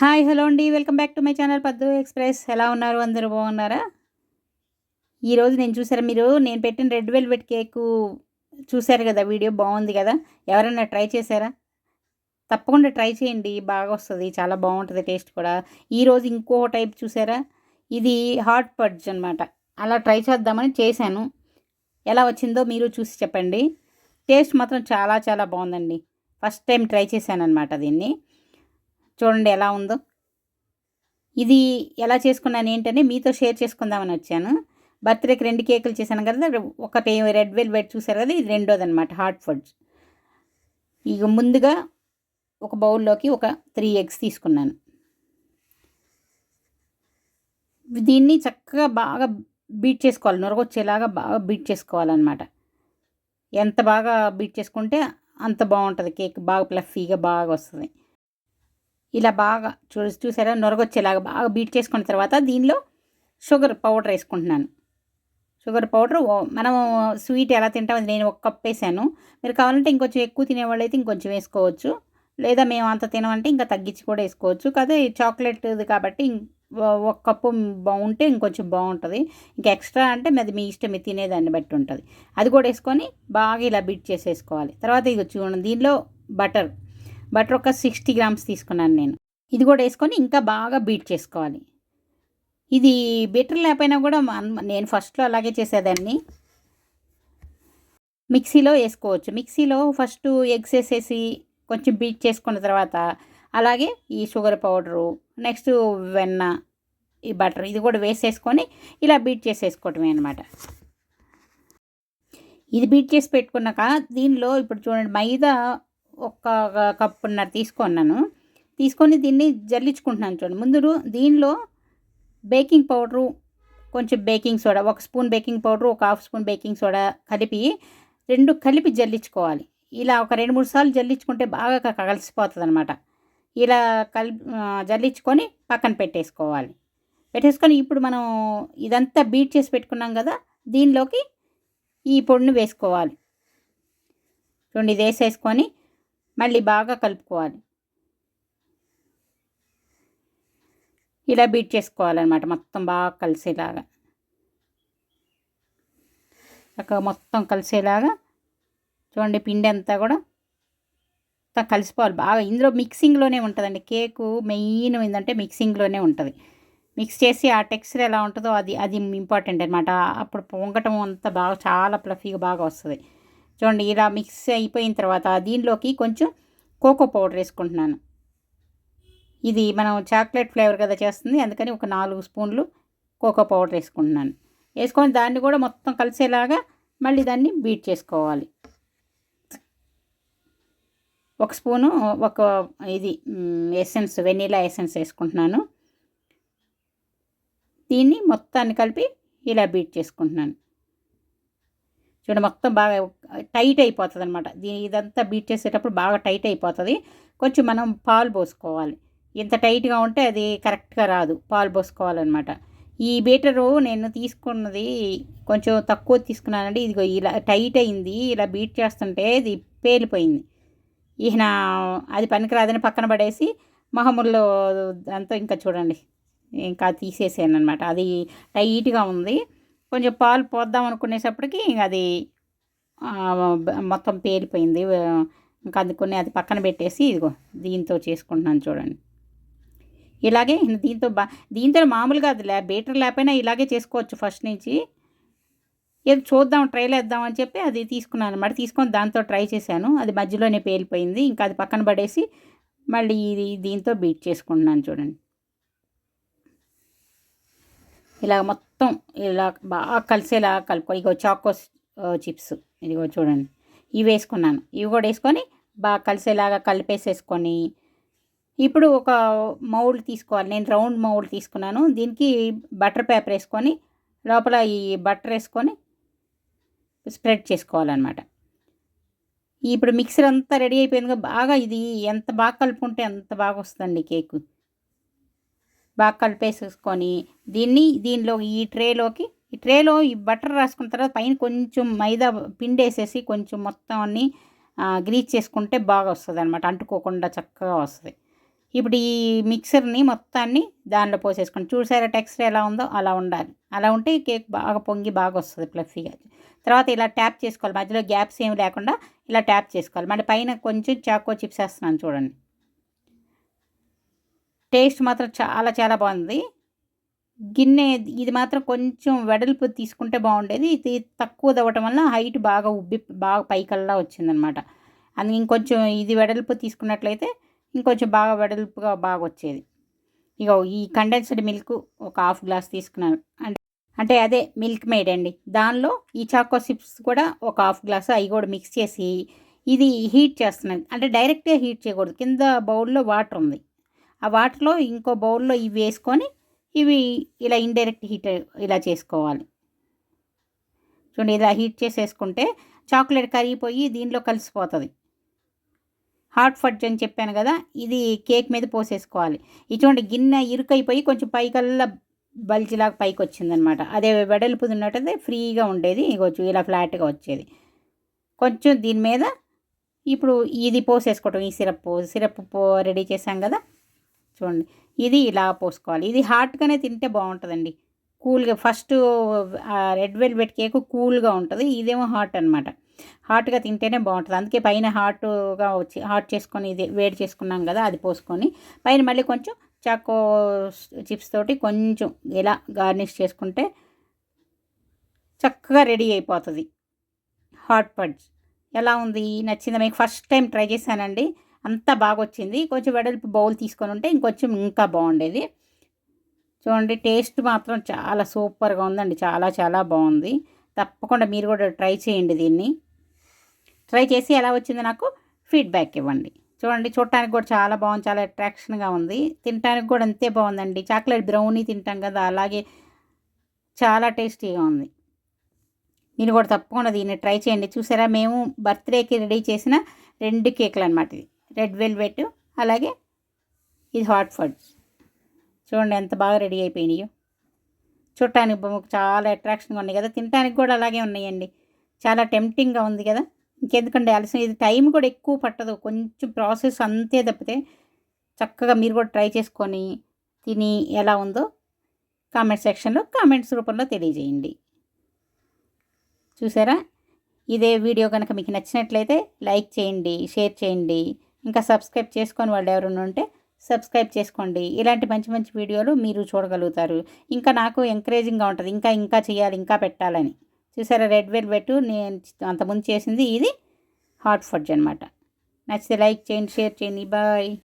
Hi hello అండి. Welcome back to my channel Paddu express. ఎలా ఉన్నారు? అందరూ బాగున్నారా? ఈరోజు నేను చూసారా మీరు? నేను పెట్టిన రెడ్ వెల్వెట్ కేకు చూసారు కదా వీడియో బాగుంది కదా. ఎవరైనా ట్రై చేశారా? తప్పకుండా ట్రై చేయండి. బాగా వస్తుంది. చాలా బాగుంటుంది టేస్ట్ కూడా. ఈరోజు ఇంకో టైప్ చూసారా? ఇది హాట్ పడ్జ్ అనమాట అలా ట్రై చేద్దామని చేశాను. ఎలా వచ్చిందో మీరు చూసి చెప్పండి. టేస్ట్ మాత్రం చాలా చాలా బాగుందండి. ఫస్ట్ టైం ట్రై చేశాను అనమాట దీన్ని. చూడండి ఎలా ఉందో. ఇది ఎలా చేసుకున్నాను ఏంటని మీతో షేర్ చేసుకుందామని వచ్చాను. బర్త్డేకి రెండు కేకులు చేశాను కదా ఒకటి రెడ్ వెల్వెట్ చూసారు కదా ఇది రెండోది అనమాట హాట్ ఫుడ్స్. ఇక ముందుగా ఒక బౌల్లోకి ఒక త్రీ ఎగ్స్ తీసుకున్నాను. దీన్ని చక్కగా బాగా బీట్ చేసుకోవాలి నొరగొచ్చేలాగా బాగా బీట్ చేసుకోవాలన్నమాట. ఎంత బాగా బీట్ చేసుకుంటే అంత బాగుంటుంది కేక్ బాగా ప్లఫీగా బాగా వస్తుంది. ఇలా బాగా చూ చూసారా? నొరగొచ్చేలాగా బాగా బీట్ చేసుకున్న తర్వాత దీనిలో షుగర్ పౌడర్ వేసుకుంటున్నాను. షుగర్ పౌడర్ మనం స్వీట్ ఎలా తింటాం నేను ఒక కప్ వేసాను. మీరు కావాలంటే ఇంకొంచెం ఎక్కువ తినేవాళ్ళు అయితే ఇంకొంచెం వేసుకోవచ్చు. లేదా మేము అంత తినమంటే ఇంకా తగ్గించి కూడా వేసుకోవచ్చు. కదా చాక్లెట్ది కాబట్టి ఒక కప్పు బాగుంటే ఇంకొంచెం బాగుంటుంది. ఇంకా ఎక్స్ట్రా అంటే అది మీ ఇష్టం తినేదాన్ని బట్టి ఉంటుంది. అది కూడా వేసుకొని బాగా ఇలా బీట్ చేసేసుకోవాలి. తర్వాత ఇది చూడండి దీనిలో బటర్. బటర్ ఒక సిక్స్టీ గ్రామ్స్ తీసుకున్నాను నేను. ఇది కూడా వేసుకొని ఇంకా బాగా బీట్ చేసుకోవాలి. ఇది బెటర్ లేకపోయినా కూడా నేను ఫస్ట్లో అలాగే చేసేదాన్ని. మిక్సీలో వేసుకోవచ్చు. మిక్సీలో ఫస్ట్ ఎగ్స్ వేసేసి కొంచెం బీట్ చేసుకున్న తర్వాత అలాగే ఈ షుగర్ పౌడరు నెక్స్ట్ వెన్న ఈ బటర్ ఇది కూడా వేసేసుకొని ఇలా బీట్ చేసేసుకోవటమే అనమాట ఇది బీట్ చేసి పెట్టుకున్నాక దీనిలో ఇప్పుడు చూడండి మైదా ఒక కప్పున్నర తీసుకున్నాను తీసుకొని దీన్ని జల్లించుకుంటున్నాను చూడండి. ముందు దీనిలో బేకింగ్ పౌడరు కొంచెం బేకింగ్ సోడా ఒక స్పూన్ బేకింగ్ పౌడరు ఒక హాఫ్ స్పూన్ బేకింగ్ సోడా కలిపి రెండు కలిపి జల్లించుకోవాలి. ఇలా ఒక రెండు మూడు సార్లు జల్లించుకుంటే బాగా కలిసిపోతుంది అనమాట ఇలా కలి జల్లించుకొని పక్కన పెట్టేసుకోవాలి. పెట్టేసుకొని ఇప్పుడు మనం ఇదంతా బీట్ చేసి పెట్టుకున్నాం కదా దీనిలోకి ఈ పొడిని వేసుకోవాలి. చూడండి ఇది వేసేసుకొని మళ్ళీ బాగా కలుపుకోవాలి. ఇలా బీట్ చేసుకోవాలన్నమాట. మొత్తం బాగా కలిసేలాగా. ఒక మొత్తం కలిసేలాగా చూడండి పిండి అంతా కూడా మొత్తం కలిసిపోవాలి. బాగా ఇందులో మిక్సింగ్లోనే ఉంటుందండి. కేకు మెయిన్ ఏంటంటే మిక్సింగ్లోనే ఉంటుంది. మిక్స్ చేసి ఆ టెక్స్చర్ ఎలా ఉంటుందో అది అది ఇంపార్టెంట్ అనమాట అప్పుడు పొంగటం అంతా బాగా చాలా ప్లఫీగా బాగా వస్తుంది. చూడండి ఇలా మిక్స్ అయిపోయిన తర్వాత దీనిలోకి కొంచెం కోకో పౌడర్ వేసుకుంటున్నాను. ఇది మనం చాక్లెట్ ఫ్లేవర్ కదా చేస్తుంది అందుకని ఒక నాలుగు స్పూన్లు కోకో పౌడర్ వేసుకుంటున్నాను. వేసుకొని దాన్ని కూడా మొత్తం కలిసేలాగా మళ్ళీ దాన్ని బీట్ చేసుకోవాలి. ఒక స్పూను ఒక ఇది ఎసెన్స్ వెనీలా ఎసెన్స్ వేసుకుంటున్నాను. దీన్ని మొత్తాన్ని కలిపి ఇలా బీట్ చేసుకుంటున్నాను. చూడండి మొత్తం బాగా టైట్ అయిపోతుంది అనమాట దీని ఇదంతా బీట్ చేసేటప్పుడు బాగా టైట్ అయిపోతుంది. కొంచెం మనం పాలు పోసుకోవాలి. ఇంత టైట్గా ఉంటే అది కరెక్ట్గా రాదు పాలు పోసుకోవాలన్నమాట. ఈ బీటరు నేను తీసుకున్నది కొంచెం తక్కువ తీసుకున్నానండి. ఇదిగో ఇలా టైట్ అయింది ఇలా బీట్ చేస్తుంటే ఇది పేలిపోయింది. ఈయన అది పనికిరాదని పక్కన పడేసి మహముల్లో అంతా ఇంకా చూడండి ఇంకా తీసేసాను అనమాట అది టైట్గా ఉంది. కొంచెం పాలు పోద్దాం అనుకునేటప్పటికి అది మొత్తం పేలిపోయింది. ఇంకా అందుకుని అది పక్కన పెట్టేసి ఇదిగో దీంతో చేసుకుంటున్నాను చూడండి. ఇలాగే దీంతో బా దీంతో మామూలుగా అది లే బీటర్ లేకపోయినా ఇలాగే చేసుకోవచ్చు ఫస్ట్ నుంచి. ఏదో చూద్దాం ట్రైల్ వేద్దాం అని చెప్పి అది తీసుకున్నాను అనమాట. తీసుకొని దాంతో ట్రై చేశాను. అది మధ్యలోనే పేలిపోయింది. ఇంకా అది పక్కన పడేసి మళ్ళీ ఇది దీంతో బీట్ చేసుకుంటున్నాను చూడండి. ఇలా మొత్తం ఇలా బాగా కలిసేలా కలుపుకో ఇగో చాకో చిప్స్. ఇదిగో చూడండి. ఇవి వేసుకున్నాను. ఇవి కూడా వేసుకొని బాగా కలిసేలాగా కలిపేసేసుకొని ఇప్పుడు ఒక మౌల్డ్ తీసుకోవాలి. నేను రౌండ్ మౌల్డ్ తీసుకున్నాను. దీనికి బటర్ పేపర్ వేసుకొని లోపల ఈ బటర్ వేసుకొని స్ప్రెడ్ చేసుకోవాలన్నమాట. ఇప్పుడు మిక్సర్ అంతా రెడీ అయిపోయింది. బాగా ఇది ఎంత బాగా కలుపుకుంటే అంత బాగా వస్తుందండి కేకు. బాగా కలిపేసేసుకొని దీన్ని దీనిలో ఈ ట్రేలోకి ఈ ట్రేలో ఈ బటర్ రాసుకున్న తర్వాత పైన కొంచెం మైదా పిండి వేసేసి కొంచెం మొత్తం అన్ని గ్రీచ్ చేసుకుంటే బాగా వస్తుంది అనమాట అంటుకోకుండా చక్కగా వస్తుంది. ఇప్పుడు ఈ మిక్సర్ని మొత్తాన్ని దానిలో పోసేసుకోండి. చూసారా టెక్స్చర్ ఎలా ఉందో? అలా ఉండాలి. అలా ఉంటే కేక్ బాగా పొంగి బాగా వస్తుంది ఫ్లఫీగా. తర్వాత ఇలా ట్యాప్ చేసుకోవాలి. మధ్యలో గ్యాప్స్ ఏమి లేకుండా ఇలా ట్యాప్ చేసుకోవాలి. మళ్ళీ పైన కొంచెం చాకో చిప్స్ వేస్తున్నాను చూడండి. టేస్ట్ మాత్రం చాలా చాలా బాగుంది. గిన్నె ఇది మాత్రం కొంచెం వెడల్పు తీసుకుంటే బాగుండేది. ఇది తక్కువ తవ్వటం వల్ల హైట్ బాగా ఉబ్బి బాగా పైకల్లా వచ్చిందనమాట. అందుకే ఇంకొంచెం ఇది వెడల్పు తీసుకున్నట్లయితే ఇంకొంచెం బాగా వెడల్పుగా బాగా వచ్చేది. ఇక ఈ కండెన్స్డ్ మిల్క్ ఒక హాఫ్ గ్లాస్ తీసుకున్నాను. అంటే అంటే అదే మిల్క్ మేడ్ అండి. దానిలో ఈ చాకో చిప్స్ కూడా ఒక హాఫ్ గ్లాస్ అవి కూడా మిక్స్ చేసి ఇది హీట్ చేస్తున్నాను అంటే డైరెక్ట్గా హీట్ చేయకూడదు. కింద బౌల్లో వాటర్ ఉంది. ఆ వాటర్లో ఇంకో బౌల్లో ఇవి వేసుకొని ఇవి ఇలా ఇండైరెక్ట్ హీట్ ఇలా చేసుకోవాలి. చూడండి ఇలా హీట్ చేసేసుకుంటే చాక్లెట్ కరిగిపోయి దీనిలో కలిసిపోతుంది. హాట్ ఫడ్జ్ అని చెప్పాను కదా ఇది కేక్ మీద పోసేసుకోవాలి. ఇటువంటి గిన్నె ఇరుకైపోయి కొంచెం పైకల్లా బల్జిలాగా పైకి వచ్చిందనమాట అదే వెడల్పు ఉన్నట్టయితే ఫ్రీగా ఉండేది ఇగొచ్చు ఇలా ఫ్లాట్గా వచ్చేది. కొంచెం దీని మీద ఇప్పుడు ఇది పోసేసుకోవటం ఈ సిరప్ సిరప్ పో రెడీ చేసాం కదా చూడండి. ఇది ఇలా పోసుకోవాలి. ఇది హాట్గానే తింటే బాగుంటుందండి. కూల్గా ఫస్ట్ రెడ్ వెల్వెట్ కేక్ కూల్గా ఉంటుంది. ఇదేమో హాట్ అనమాట హాట్గా తింటేనే బాగుంటుంది. అందుకే పైన హాట్గా వచ్చి హాట్ చేసుకొని ఇది వేడి చేసుకున్నాం కదా అది పోసుకొని పైన మళ్ళీ కొంచెం చాకో చిప్స్ తోటి కొంచెం ఇలా గార్నిష్ చేసుకుంటే చక్కగా రెడీ అయిపోతుంది. హాట్ పడ్స్. ఎలా ఉంది? నచ్చిందా? మీకు ఫస్ట్ టైం ట్రై చేశానండి. అంతా బాగా వచ్చింది కొంచెం వెడల్పు బౌల్ తీసుకొని ఉంటే ఇంకొంచెం ఇంకా బాగుండేది. చూడండి టేస్ట్ మాత్రం చాలా సూపర్గా ఉందండి. చాలా చాలా బాగుంది. తప్పకుండా మీరు కూడా ట్రై చేయండి దీన్ని. ట్రై చేసి ఎలా వచ్చిందో నాకు ఫీడ్బ్యాక్ ఇవ్వండి. చూడండి చూడటానికి కూడా చాలా బాగుంది. చాలా అట్రాక్షన్గా ఉంది. తినడానికి కూడా అంతే బాగుందండి. చాక్లెట్ బ్రౌనీ తింటాం కదా అలాగే చాలా టేస్టీగా ఉంది. మీరు కూడా తప్పకుండా దీన్ని ట్రై చేయండి. చూసారా మేము బర్త్డేకి రెడీ చేసిన రెండు కేకులు అనమాట ఇది రెడ్ వెల్వెట్ అలాగే ఇది హాట్ ఫుడ్స్. చూడండి ఎంత బాగా రెడీ అయిపోయినాయో. చూడటానికి చాలా అట్రాక్షన్గా ఉన్నాయి కదా. తినడానికి కూడా అలాగే ఉన్నాయండి. చాలా టెంప్టింగ్గా ఉంది కదా. ఇంకెందుకంటే ఆలస్యం. ఇది టైం కూడా ఎక్కువ పట్టదు. కొంచెం ప్రాసెస్ అంతే తప్పితే చక్కగా మీరు కూడా ట్రై చేసుకొని తిని ఎలా ఉందో కామెంట్ సెక్షన్లో కామెంట్స్ రూపంలో తెలియజేయండి. చూసారా? ఇదే వీడియో కనుక మీకు నచ్చినట్లయితే లైక్ చేయండి షేర్ చేయండి. ఇంకా సబ్స్క్రైబ్ చేసుకొని వాళ్ళు ఎవరైనా ఉంటే సబ్స్క్రైబ్ చేసుకోండి. ఇలాంటి మంచి మంచి వీడియోలు మీరు చూడగలుగుతారు. ఇంకా నాకు ఎంకరేజింగ్గా ఉంటుంది. ఇంకా ఇంకా చేయాలి ఇంకా పెట్టాలని. చూసారా రెడ్ వెల్వెట్ నేను అంతకుముందు చేసింది ఇది హాట్ ఫుడ్జ్ అనమాట నచ్చితే లైక్ చేయండి షేర్ చేయండి. బాయ్.